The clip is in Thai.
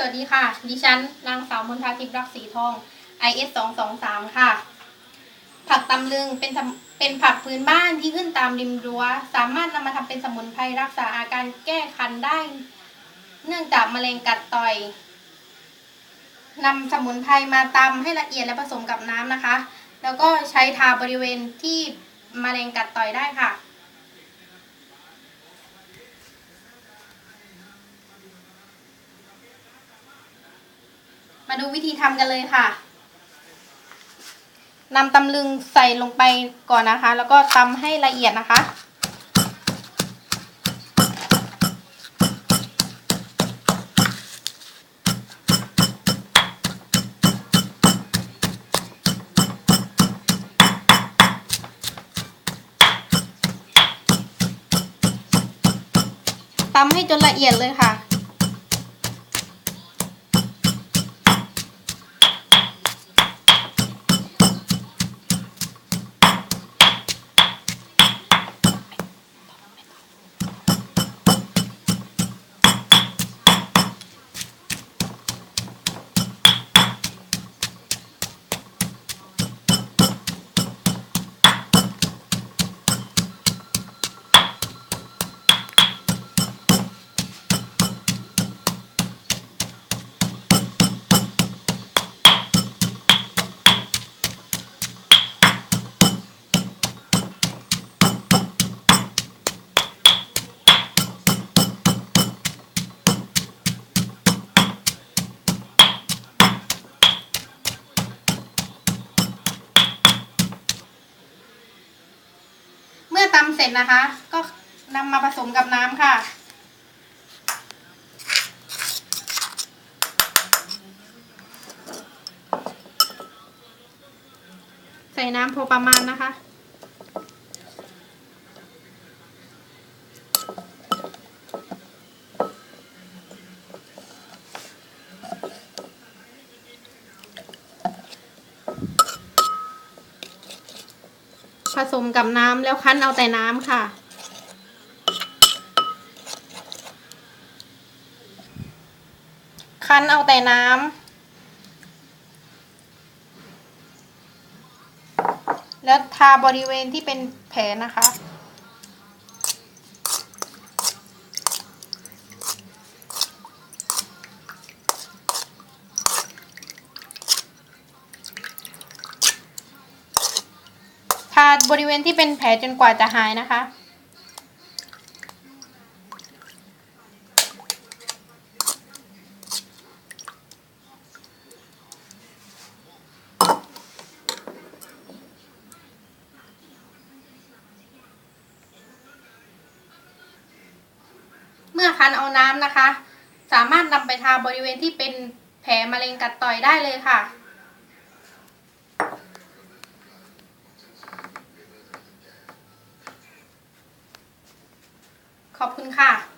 สวัสดีค่ะ ดิฉันนางสาวมนทาทิพย์รักสีทอง IS 2 2 3 ค่ะ ผักตำลึงเป็นเป็นผักพื้นบ้านที่ขึ้นตามริมรั้ว สามารถนำมาทำเป็นสมุนไพรรักษาอาการแก้คันได้ เนื่องจากมะเร็งกัดต่อยนำสมุนไพรมาตำให้ละเอียดและผสมกับน้ำนะคะ แล้วก็ใช้ทาบริเวณที่มะเร็งกัดต่อยได้ค่ะ มาดูวิธีทำกันเลยค่ะนำตำลึงใส่ลงไปก่อนนะคะ แล้วก็ตำให้ละเอียดนะคะ ตำให้จนละเอียดเลยค่ะำเสร็จนะคะ ก็นำมาผสมกับน้ำค่ะ ใส่น้ำพอประมาณนะคะ สมกับน้ำแล้วคั้นเอาแต่น้ำค่ะ คั้นเอาแต่น้ำแล้วทาบริเวณที่เป็นแผลนะคะ บริเวณที่เป็นแผลจนกว่าจะหายนะคะ เมื่อคันเอาน้ำนะคะ สามารถนำไปทาบริเวณที่เป็นแผลมะเร็งกัดต่อยได้เลยค่ะ ขอบคุณค่ะ